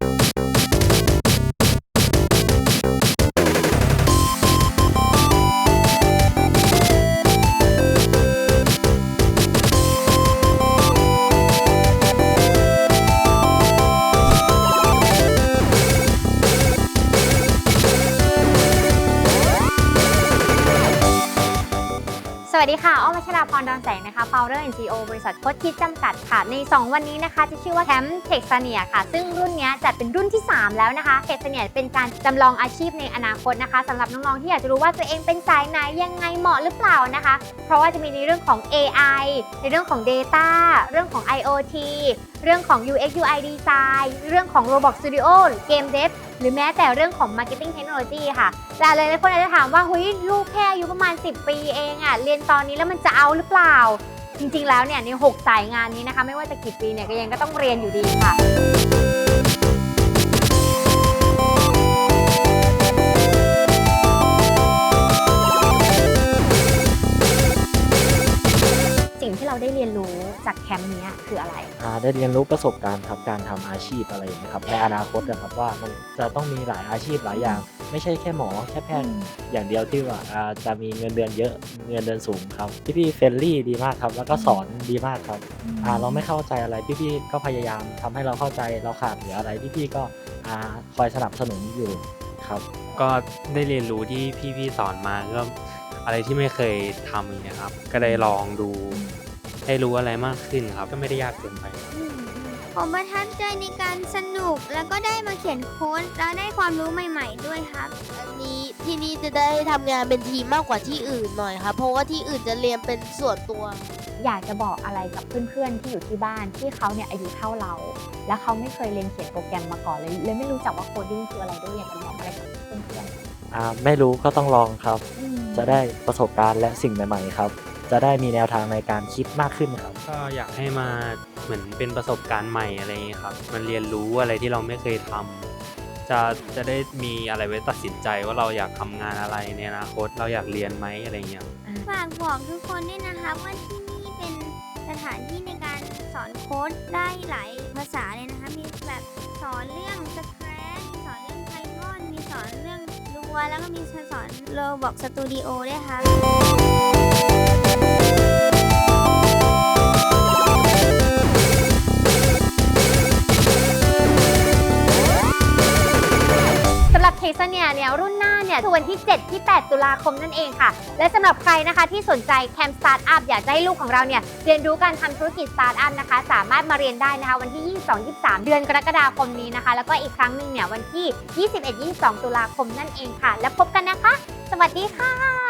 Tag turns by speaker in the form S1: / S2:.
S1: Thank สวัสดีค่ะ อ้อมวัชราพรดอนแสงนะคะ Founder and CEO บริษัทโคดคิดจำกัดค่ะ ใน 2 วันนี้นะคะจะชื่อว่าแคมป์เทคซเนียค่ะ ซึ่งรุ่นนี้จัดเป็นรุ่นที่ 3 แล้วนะคะเทคซเนียเป็นการจำลองอาชีพในอนาคตนะคะสำหรับน้อง ๆ ที่อยากจะรู้ว่าตัวเองเป็นสายไหนยังไงเหมาะหรือเปล่านะคะ เพราะว่าจะมีในเรื่องของ AI ในเรื่องของ Data เรื่องของ IoT เรื่องของ UX UI Design เรื่องของ Roblox Studio เกม Dev หรือแม้แต่เรื่องของ Marketing Technology ค่ะแต่หลายๆคนอาจจะถามว่าเฮ้ยลูกแค่อายุประมาณ 10 ปีเองอะ่ะเรียนตอนนี้แล้วมันจะเอาหรือเปล่า จริงๆแล้วเนี่ยใน 6 สายงานนี้นะคะ ไม่ว่าจะกี่ปีเนี่ยก็ยังก็ต้องเรียนอยู่ดีค่ะ เราได้เรียนรู้จากแคมป์เนี้ยคืออะไร
S2: อ่าได้เรียนรู้ประสบการณ์ครับการทำอาชีพอะไรอย่างเงี้ยครับในอนาคตนะครับว่ามันจะต้องมีหลายอาชีพหลายอย่าง ไม่ใช่แค่หมอแค่แพทย์อย่างเดียวที่ว่าอ่าจะมีเงินเดือนเยอะเงินเดือนสูงครับพี่ๆเฟรนลี่ดีมากครับแล้วก็สอนดีมากครับอ่าเราไม่เข้าใจอะไรพี่ๆก็พยายามทำให้เราเข้าใจเราขาดเหลืออะไรพี่ๆก็อ่าคอยสนับสนุนอยู่ครับ
S3: ก็ได้เรียนรู้ที่พี่ๆสอนมาก็อะไรที่ไม่เคยทำอย่างเงี้ยครับ ก็ได้ลองดู ให้รู้อะไรมากขึ้นครับ ก็ไม่ได้ยากเกินไป
S4: ผมประทับใจในการสนุกแล้วก็ได้มาเขียนโค้ดแล้วได้ความรู้ใหม่ ๆ ด้วยครับ
S5: อันนี้ที่นี่จะได้ทำงานเป็นทีมมากกว่าที่อื่นหน่อยครับ เพราะว่าที่อื่นจะเรียนเป็นส่วนตัว
S1: อยากจะบอกอะไรกับเพื่อนๆที่อยู่ที่บ้านที่เขาเนี่ยอายุเท่าเรา แล้วเขาไม่เคยเรียนเขียนโปรแกรมมาก่อนเลยเลยไม่รู้จักว่าโคดดิ้งคืออะไรด้วยอยากจะบอกอะไรกับเพื่อน
S2: อ่าไม่รู้ก็ต้องลองครับ
S1: ๆอืม
S2: จะได้ประสบการณ์และสิ่งใหม่ ๆ ครับ จะได้มีแนวทางในการคิดมากขึ้นครับ
S3: ก็อยากให้มาเหมือนเป็นประสบการณ์ใหม่อะไรอย่างเงี้ยครับ มันเรียนรู้อะไรที่เราไม่เคยทำจะจะได้มีอะไรไว้ตัดสินใจว่าเราอยากทำงานอะไรในอนาคตเราอยากเรียนไหมอะไรเงี้ย
S4: ฝากบอกทุกคนด้วยนะครับว่าที่นี่เป็นสถานที่ในการสอนโค้ดได้หลายภาษาเลยนะคะ มีแบบสอนเรื่องสแครมีสอนเรื่องไพทอนมีสอนเรื่องลัวแล้วก็มีสอนโรบอกสตูดิโอด้วยครับ
S1: สำหรับเคสเนี่ยเนี่ยรุ่นหน้าเนี่ยคือวันที่ 7 ที่ 8 ตุลาคมนั่นเองค่ะ และสำหรับใครนะคะที่สนใจแคมป์สตาร์ทอัพอยากจะให้ลูกของเราเนี่ยเรียนรู้การทำธุรกิจสตาร์ทอัพนะคะ สามารถมาเรียนได้นะคะ วันที่ 22-23 เดือนกรกฎาคมนี้นะคะ แล้วก็อีกครั้งหนึ่งเนี่ยวันที่ 21-22 ตุลาคมนั่นเองค่ะ แล้วพบกันนะคะ สวัสดีค่ะ